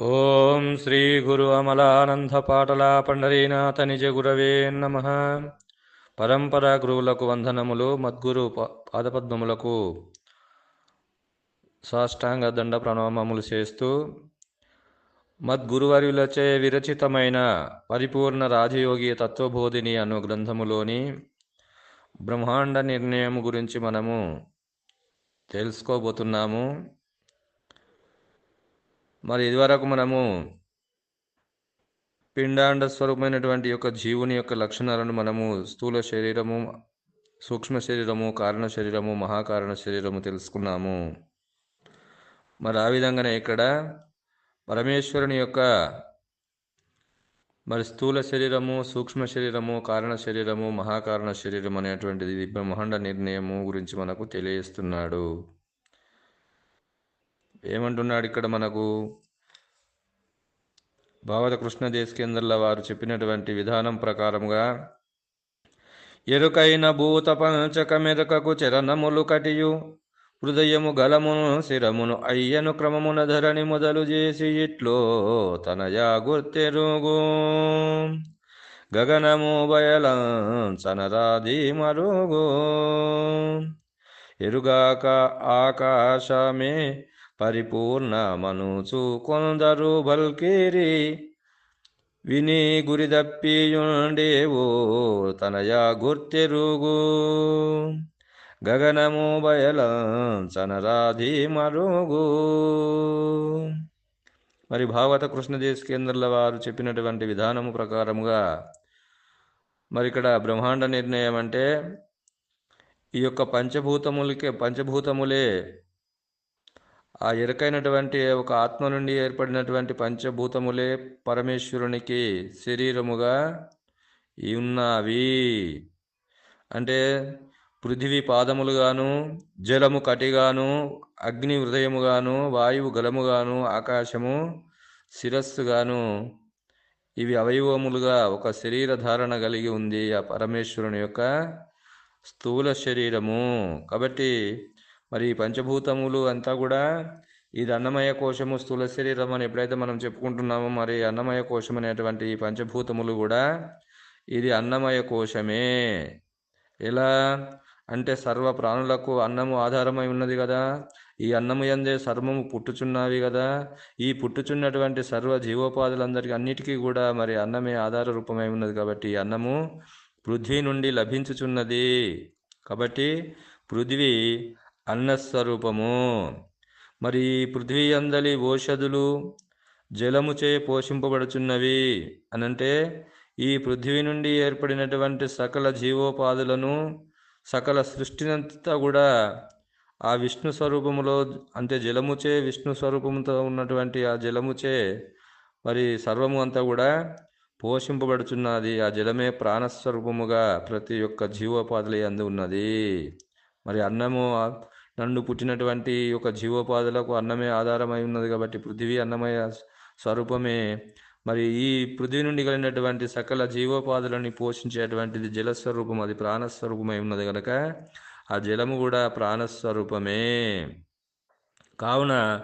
ఓం శ్రీ గురు అమలానంద పాటల పండరీనాథ నిజ గురవే నమ. పరంపరా గురువులకు వందనములు మద్గురు ప- పాదపద్మములకు సాష్టాంగ దండ ప్రణామములు చేస్తూ మద్గురువర్యులచే విరచితమైన పరిపూర్ణ రాజయోగి తత్వబోధిని అను గ్రంథములోని బ్రహ్మాండ నిర్ణయం గురించి మనము తెలుసుకోబోతున్నాము. మరి ఇదివరకు మనము పిండాండ స్వరూపమైనటువంటి యొక్క జీవుని యొక్క లక్షణాలను మనము స్థూల శరీరము సూక్ష్మ శరీరము కారణ శరీరము మహాకారణ శరీరము తెలుసుకున్నాము. మరి ఆ విధంగానే ఇక్కడ పరమేశ్వరుని యొక్క మరి స్థూల శరీరము సూక్ష్మ శరీరము కారణ శరీరము మహాకారణ శరీరం అనేటువంటిది ఇది బ్రహ్మాండ నిర్ణయము గురించి మనకు తెలియజేస్తున్నాడు. ఏమంటున్నాడు ఇక్కడ మనకు? భావత కృష్ణ దేశకేంద్రుల వారు చెప్పినటువంటి విధానం ప్రకారముగా ఎరుకైన భూత పంచక మెరకకు చరణములు కటియు హృదయము గలమును శిరమును అయ్యను క్రమమున ధరణి మొదలు చేసి ఇట్లో తనయా గుర్తెరుగు. గగనము బయలంచనరాది మరుగు. ఎరుగాక ఆకాశమే పరిపూర్ణ మనుచు కొందరు బల్కేరి విని గురి తప్పియుండేవో తనయా గుర్తెరుగు. గగనము బయలంచనరాధి మరుగు మరి భాగవత కృష్ణదేశ కేంద్రుల వారు చెప్పినటువంటి విధానము ప్రకారముగా మరి ఇక్కడ బ్రహ్మాండ నిర్ణయం అంటే ఈ యొక్క పంచభూతములకే పంచభూతములే ఆ ఎరుకైనటువంటి ఒక ఆత్మ నుండి ఏర్పడినటువంటి పంచభూతములే పరమేశ్వరునికి శరీరముగా ఉన్నవి. అంటే పృథివీ పాదములుగాను జలము కటిగాను అగ్ని హృదయముగాను వాయువు గలముగాను ఆకాశము శిరస్సుగాను ఇవి అవయవములుగా ఒక శరీర ధారణ కలిగి ఉంది ఆ పరమేశ్వరుని యొక్క స్థూల శరీరము. కాబట్టి మరి ఈ పంచభూతములు అంతా కూడా ఇది అన్నమయ కోశము స్థూల శరీరం అని ఎప్పుడైతే మనం చెప్పుకుంటున్నామో మరి అన్నమయ కోశం అనేటువంటి ఈ పంచభూతములు కూడా ఇది అన్నమయ కోశమే. ఎలా? అంటే సర్వ ప్రాణులకు అన్నము ఆధారమై ఉన్నది కదా. ఈ అన్నము ఎందే సర్వము పుట్టుచున్నవి కదా. ఈ పుట్టుచున్నటువంటి సర్వ జీవోపాధులందరికీ అన్నిటికీ కూడా మరి అన్నమే ఆధార రూపమై ఉన్నది కాబట్టి ఈ అన్నము పృథ్వీ నుండి లభించుచున్నది. కాబట్టి పృథ్వీ అన్నస్వరూపము. మరి పృథ్వీ అందలి ఓషధులు జలముచే పోషింపబడుచున్నవి అనంటే ఈ పృథ్వీ నుండి ఏర్పడినటువంటి సకల జీవోపాధులను సకల సృష్టినంతా కూడా ఆ విష్ణు స్వరూపములో అంటే జలముచే విష్ణు స్వరూపముతో ఉన్నటువంటి ఆ జలముచే మరి సర్వము అంతా కూడా పోషింపబడుచున్నది. ఆ జలమే ప్రాణస్వరూపముగా ప్రతి ఒక్క జీవోపాధుల అందు ఉన్నది. మరి అన్నము నన్ను పుట్టినటువంటి ఒక జీవోపాధులకు అన్నమే ఆధారమై ఉన్నది కాబట్టి పృథివీ అన్నమయ స్వరూపమే. మరి ఈ పృథ్వీ నుండి కలిగినటువంటి సకల జీవోపాధులని పోషించేటువంటిది జలస్వరూపం అది ప్రాణస్వరూపమై ఉన్నది కనుక ఆ జలము కూడా ప్రాణస్వరూపమే. కావున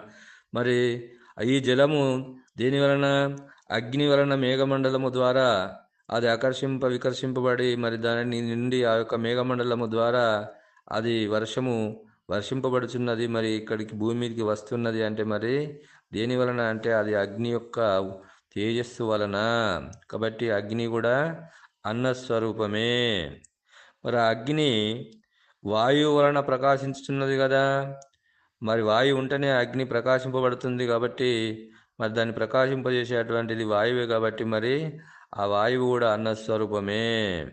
మరి ఈ జలము దేని వలన? అగ్ని వలన మేఘమండలము ద్వారా అది ఆకర్షింప వికర్షింపబడి మరి దాని నుండి ఆ యొక్క మేఘమండలము ద్వారా అది వర్షము వర్షింపబడుచున్నది మరి ఇక్కడికి భూమి మీదకి వస్తున్నది అంటే మరి దేని వలన అంటే అది అగ్ని యొక్క తేజస్సు వలన. కాబట్టి అగ్ని కూడా అన్నస్వరూపమే. మరి ఆ అగ్ని వాయువు వలన ప్రకాశించుతున్నది కదా. మరి వాయువు ఉంటేనే అగ్ని ప్రకాశింపబడుతుంది కాబట్టి మరి దాన్ని ప్రకాశింపజేసేటువంటిది వాయువే కాబట్టి మరి ఆ వాయువు కూడా అన్నస్వరూపమే.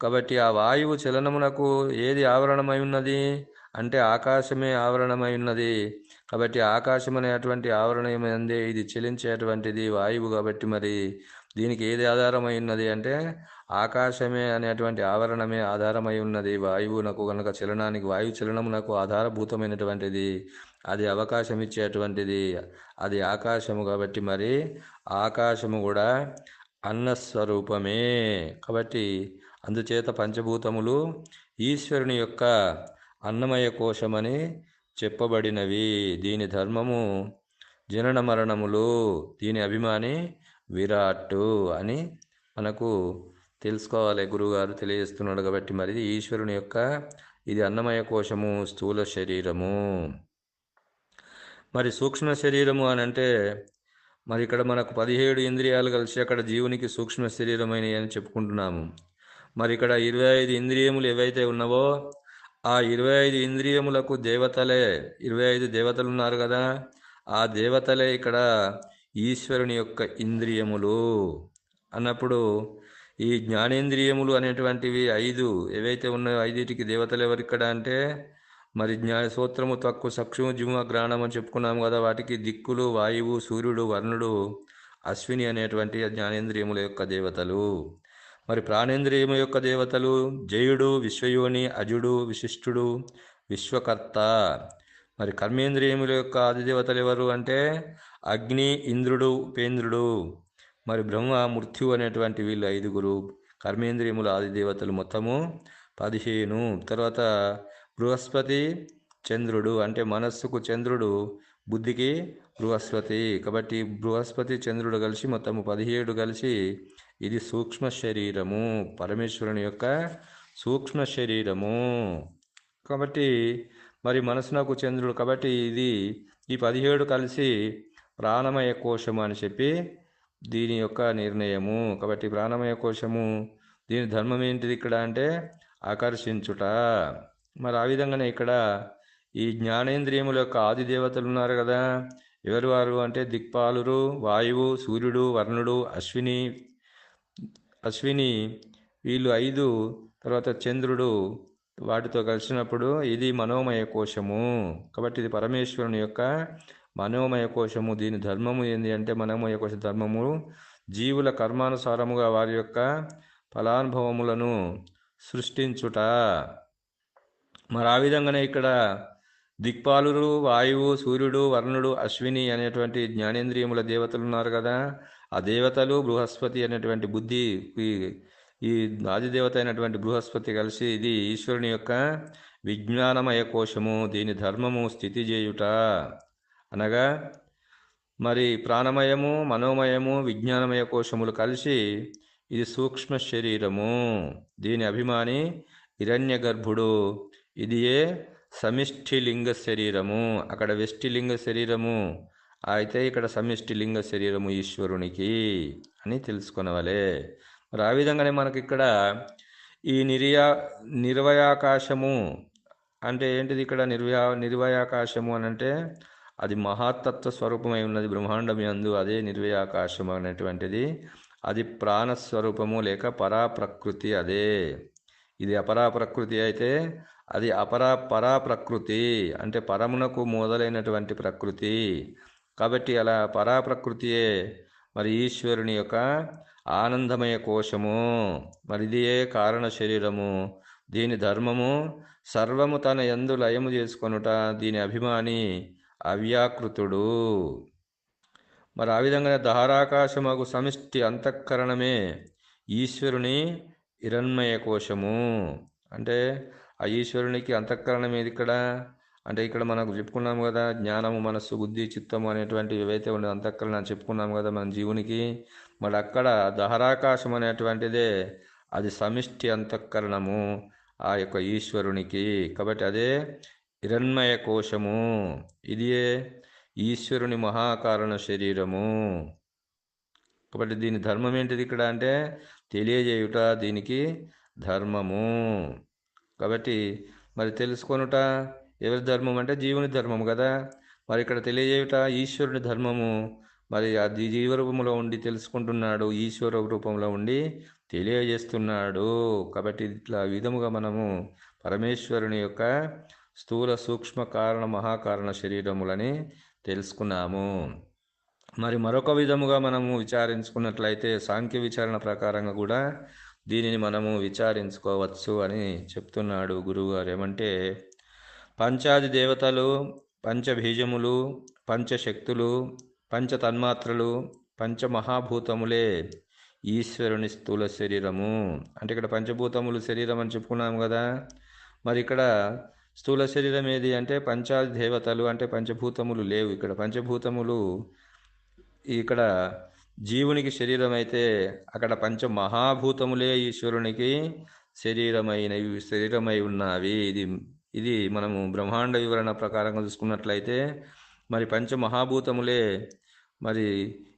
కాబట్టి ఆ వాయువు చలనమునకు ఏది ఆవరణమై ఉన్నది? అంటే ఆకాశమే ఆవరణమై ఉన్నది. కాబట్టి ఆకాశం అనేటువంటి ఆవరణమైందే ఇది చెలించేటువంటిది వాయువు కాబట్టి మరి. దీనికి ఏది ఆధారమై ఉన్నది అంటే ఆకాశమే అనేటువంటి ఆవరణమే ఆధారమై ఉన్నది. వాయువునకు కనుక చలనానికి వాయు చలనమునకు ఆధారభూతమైనటువంటిది. అది అవకాశం ఇచ్చేటువంటిది అది ఆకాశము కాబట్టి మరి ఆకాశము కూడా అన్నస్వరూపమే. కాబట్టి అందుచేత పంచభూతములు ఈశ్వరుని యొక్క అన్నమయ కోశమని చెప్పబడినవి. దీని ధర్మము జనన మరణములు దీని అభిమాని విరాట్టు అని మనకు తెలుసుకోవాలి. గురువుగారు తెలియజేస్తున్నాడు కాబట్టి మరి ఈశ్వరుని యొక్క ఇది అన్నమయ కోశము స్థూల శరీరము. మరి సూక్ష్మ శరీరము అని అంటే మరి ఇక్కడ మనకు పదిహేడు ఇంద్రియాలు కలిసి అక్కడ జీవునికి సూక్ష్మ శరీరమైనవి అని చెప్పుకుంటున్నాము. మరి ఇక్కడ ఇరవై ఐదు ఇంద్రియములు ఏవైతే ఉన్నావో ఆ ఇరవై ఐదు ఇంద్రియములకు దేవతలే ఇరవై ఐదు దేవతలు ఉన్నారు కదా. ఆ దేవతలే ఇక్కడ ఈశ్వరుని యొక్క ఇంద్రియములు. అన్నప్పుడు ఈ జ్ఞానేంద్రియములు అనేటువంటివి ఐదు ఏవైతే ఉన్నాయో ఐదుటికి దేవతలు ఎవరు ఇక్కడ అంటే మరి జ్ఞాన సూత్రము తక్కువ సక్షము జిమ గ్రహణం అని చెప్పుకున్నాము కదా. వాటికి దిక్కులు వాయువు సూర్యుడు వర్ణుడు అశ్విని అనేటువంటి జ్ఞానేంద్రియముల యొక్క దేవతలు. మరి ప్రాణేంద్రియము యొక్క దేవతలు జయుడు విశ్వయోని అజుడు విశిష్టుడు విశ్వకర్త. మరి కర్మేంద్రియముల యొక్క ఆదిదేవతలు ఎవరు అంటే అగ్ని ఇంద్రుడు ఉపేంద్రుడు. మరి బ్రహ్మ మృత్యు అనేటువంటి వీళ్ళు ఐదుగురు కర్మేంద్రియముల ఆదిదేవతలు మొత్తము పదిహేను. తర్వాత బృహస్పతి చంద్రుడు. అంటే మనస్సుకు చంద్రుడు బుద్ధికి బృహస్పతి. కాబట్టి బృహస్పతి చంద్రుడు కలిసి మొత్తము పదిహేడు కలిసి ఇది సూక్ష్మ శరీరము పరమేశ్వరుని యొక్క సూక్ష్మ శరీరము. కాబట్టి మరి మనసునకు చంద్రుడు కాబట్టి ఇది ఈ పదిహేడు కలిసి ప్రాణమయ కోశము అని చెప్పి దీని యొక్క నిర్ణయము. కాబట్టి ప్రాణమయ కోశము దీని ధర్మం ఏంటిది ఇక్కడ అంటే ఆకర్షించుట. మరి ఆ విధంగానే ఇక్కడ ఈ జ్ఞానేంద్రియముల యొక్క ఆది దేవతలు ఉన్నారు కదా. ఎవరు వారు అంటే దిక్పాలురు వాయువు సూర్యుడు వర్ణుడు అశ్విని అశ్విని వీళ్ళు ఐదు తర్వాత చంద్రుడు వాటితో కలిసినప్పుడు ఇది మనోమయ కోశము. కాబట్టి ఇది పరమేశ్వరుని యొక్క మనోమయ కోశము. దీని ధర్మము ఏంటి అంటే మనోమయ కోశ ధర్మము జీవుల కర్మానుసారముగా వారి యొక్క ఫలానుభవములను సృష్టించుట. మరి ఆ విధంగానే ఇక్కడ దిక్పాలురు వాయువు సూర్యుడు వర్ణుడు అశ్విని అనేటువంటి జ్ఞానేంద్రియముల దేవతలు ఉన్నారు కదా. ఆ దేవతలు బృహస్పతి అనేటువంటి బుద్ధి ఈ- ఈ ఆదిదేవత అయినటువంటి బృహస్పతి కలిసి ఇది ఈశ్వరుని యొక్క విజ్ఞానమయ కోశము దీని ధర్మము స్థితి చేయుట. అనగా మరి ప్రాణమయము మనోమయము విజ్ఞానమయ కోశములు కలిసి ఇది సూక్ష్మ శరీరము. దీని అభిమాని హిరణ్య గర్భుడు ఇది ఏ సమిష్టి లింగ శరీరము. అక్కడ వెష్టిలింగ శరీరము. అయితే ఇక్కడ సమిష్టి లింగ శరీరము ఈశ్వరునికి అని తెలుసుకునవలే. మరి ఆ విధంగానే మనకి ఇక్కడ ఈ నిర్యా నిర్వయాకాశము అంటే ఏంటిది ఇక్కడ నిర్వయా నిర్వయాకాశము అని అంటే అది మహాతత్వ స్వరూపమై ఉన్నది బ్రహ్మాండం యందు అదే నిర్వయాకాశము అనేటువంటిది. అది ప్రాణస్వరూపము లేక పరాప్రకృతి అదే. ఇది అపరాప్రకృతి అయితే అది అపరా పరా ప్రకృతి అంటే పరమునకు మొదలైనటువంటి ప్రకృతి. కాబట్టి అలా పరా ప్రకృతియే మరి ఈశ్వరుని యొక్క ఆనందమయ కోశము. మరి ఇదియే కారణ శరీరము? దీని ధర్మము సర్వము తన ఎందు లయము చేసుకొనుట దీని అభిమాని అవ్యాకృతుడు. మరి ఆ విధంగా ధారాకాశమగు సమిష్టి అంతఃకరణమే ఈశ్వరుని హిరణ్మయ కోశము. అంటే ఆ ఈశ్వరునికి అంతఃకరణం ఏది ఇక్కడ? అంటే ఇక్కడ మనకు చెప్పుకున్నాము కదా జ్ఞానము మనస్సు బుద్ధి చిత్తము అనేటువంటి ఏవైతే ఉండే అంతఃకరణ చెప్పుకున్నాము కదా మన జీవునికి మరి అక్కడ దహరాకాశం అనేటువంటిదే అది సమిష్టి అంతఃకరణము ఆ యొక్క ఈశ్వరునికి. కాబట్టి అదే హిరణ్మయ కోశము ఇదియే ఈశ్వరుని మహాకారణ శరీరము. కాబట్టి దీని ధర్మం ఏంటిది ఇక్కడ అంటే తెలియజేయుట దీనికి ధర్మము. కాబట్టి మరి తెలుసుకొనుట ఎవరి ధర్మం అంటే జీవుని ధర్మం కదా? మరి ఇక్కడ తెలియజేయుట ఈశ్వరుని ధర్మము. మరి అది జీవరూపంలో ఉండి తెలుసుకుంటున్నాడు ఈశ్వర రూపంలో ఉండి తెలియజేస్తున్నాడు. కాబట్టి ఇట్లా విధముగా మనము పరమేశ్వరుని యొక్క స్థూల సూక్ష్మ కారణ మహాకారణ శరీరములని తెలుసుకున్నాము. మరి మరొక విధముగా మనము విచారించుకున్నట్లయితే సాంఖ్య విచారణ ప్రకారంగా కూడా దీనిని మనము విచారించుకోవచ్చు అని చెప్తున్నాడు గురువుగారు ఏమంటే పంచాది దేవతలు పంచబీజములు పంచశక్తులు పంచ తన్మాత్రలు పంచమహాభూతములే ఈశ్వరుని స్థూల శరీరము. అంటే ఇక్కడ పంచభూతములు శరీరం అని చెప్పుకున్నాము కదా. మరి ఇక్కడ స్థూల శరీరం ఏది అంటే పంచాది దేవతలు అంటే పంచభూతములు లేవు ఇక్కడ. పంచభూతములు ఇక్కడ జీవునికి శరీరం అయితే అక్కడ పంచ మహాభూతములే ఈశ్వరునికి శరీరమైనవి శరీరమై ఉన్నవి. ఇది ఇది మనము బ్రహ్మాండ వివరణ ప్రకారంగా చూసుకున్నట్లయితే మరి పంచ మహాభూతములే మరి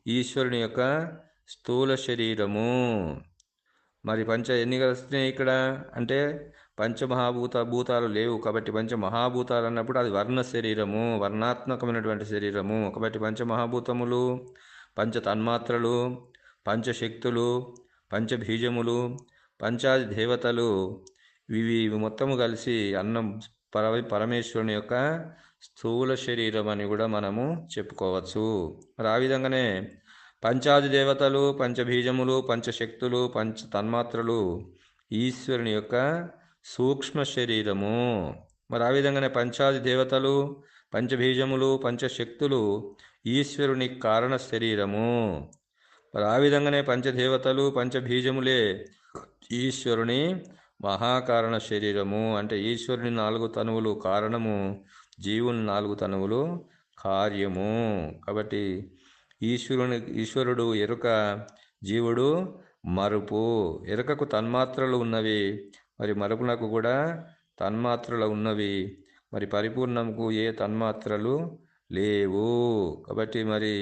ఈశ్వరుని యొక్క స్థూల శరీరము. మరి పంచ ఎన్ని వస్తున్నాయి ఇక్కడ? అంటే పంచమహాభూత భూతాలు లేవు కాబట్టి పంచమహాభూతాలు అన్నప్పుడు అది వర్ణ శరీరము వర్ణాత్మకమైనటువంటి శరీరము. కాబట్టి పంచమహాభూతములు పంచ తన్మాత్రలు పంచశక్తులు పంచబీజములు పంచాది దేవతలు. ఇవి ఇవి మొత్తము కలిసి అన్నం పర పరమేశ్వరుని యొక్క స్థూల శరీరం అని కూడా మనము చెప్పుకోవచ్చు. మరి ఆ విధంగానే పంచాది దేవతలు పంచబీజములు పంచశక్తులు పంచ తన్మాత్రలు ఈశ్వరుని యొక్క సూక్ష్మ శరీరము. మరి ఆ విధంగానే పంచాది దేవతలు పంచబీజములు పంచశక్తులు ఈశ్వరుని కారణ శరీరము. మరి ఆ విధంగానే పంచదేవతలు పంచబీజములే ఈశ్వరుని మహాకారణ శరీరము అంటే ఈశ్వరుని నాలుగు తనువులు కారణము జీవుని నాలుగు తనువులు కార్యము. కాబట్టి ఈశ్వరుని ఈశ్వరుడు ఎరుక జీవుడు మరుపు. ఎరుకకు తన్మాత్రలు ఉన్నవి మరి మరుపునకు కూడా తన్మాత్రలు ఉన్నవి మరి పరిపూర్ణంకు ఏ తన్మాత్రలు లేవు. కాబట్టి మరి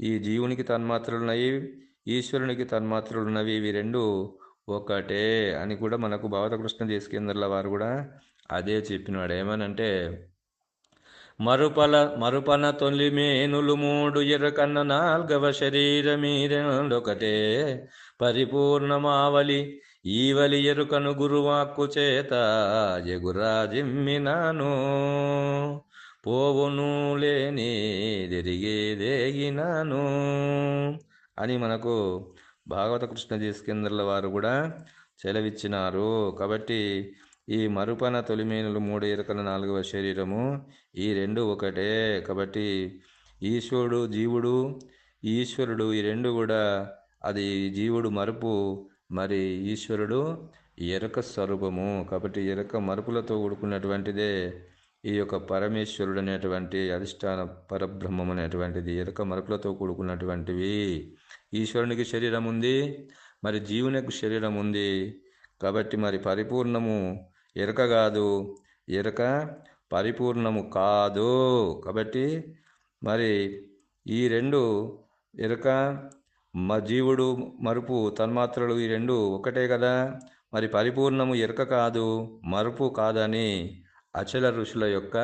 ఈ జీవునికి తన్మాత్రలు ఉన్నాయి ఈశ్వరునికి తన్మాత్రలు ఉన్నవి ఇవి రెండు ఒకటే అని కూడా మనకు భావతకృష్ణ తీసుకేంద్రుల వారు కూడా అదే చెప్పినాడు. ఏమనంటే మరుపల మరుపన తొలి మేనులు మూడు ఎర్రకన్న నాల్గవ శరీరమీరొకటే పరిపూర్ణమావలి ఈవలి ఎరుకను గురువాక్కు చేత ఎగురాజిమ్మినాను. పోవును లేని తిరిగేదేగినాను అని మనకు భాగవత కృష్ణ తీసుకేంద్రుల వారు కూడా చెలవిచ్చినారు. కాబట్టి ఈ మరుపన తొలిమేనులు మూడు ఇరకల నాలుగవ శరీరము ఈ రెండు ఒకటే. కాబట్టి ఈశ్వరుడు జీవుడు ఈశ్వరుడు ఈ రెండు కూడా అది జీవుడు మరుపు మరి ఈశ్వరుడు ఎరక స్వరూపము. కాబట్టి ఎరక మరుపులతో కూడుకున్నటువంటిదే ఈ యొక్క పరమేశ్వరుడు అనేటువంటి అధిష్టాన పరబ్రహ్మం అనేటువంటిది. ఎరక మరుపులతో కూడుకున్నటువంటివి. ఈశ్వరునికి శరీరం ఉంది మరి జీవునికి శరీరం ఉంది కాబట్టి మరి పరిపూర్ణము ఎరక కాదు. ఎరక పరిపూర్ణము కాదు. కాబట్టి మరి ఈ రెండు ఎరక మ జీవుడు మరుపు తన్మాత్రలు ఈ రెండు ఒకటే కదా. మరి పరిపూర్ణము ఎరక కాదు మరుపు కాదని అచల ఋషుల యొక్క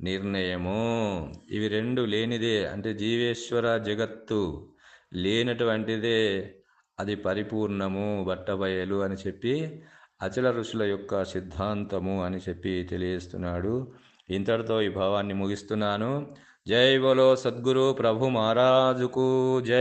నిర్ణయము. ఇవి రెండు లేనిదే అంటే జీవేశ్వర జగత్తు. లేనటువంటిదే అది పరిపూర్ణము బట్టబయలు అని చెప్పి అచల ఋషుల యొక్క సిద్ధాంతము అని చెప్పి తెలియజేస్తున్నాడు. ఇంతటితో ఈ భావాన్ని ముగిస్తున్నాను. జై బోలో సద్గురు ప్రభు మహారాజుకు జై.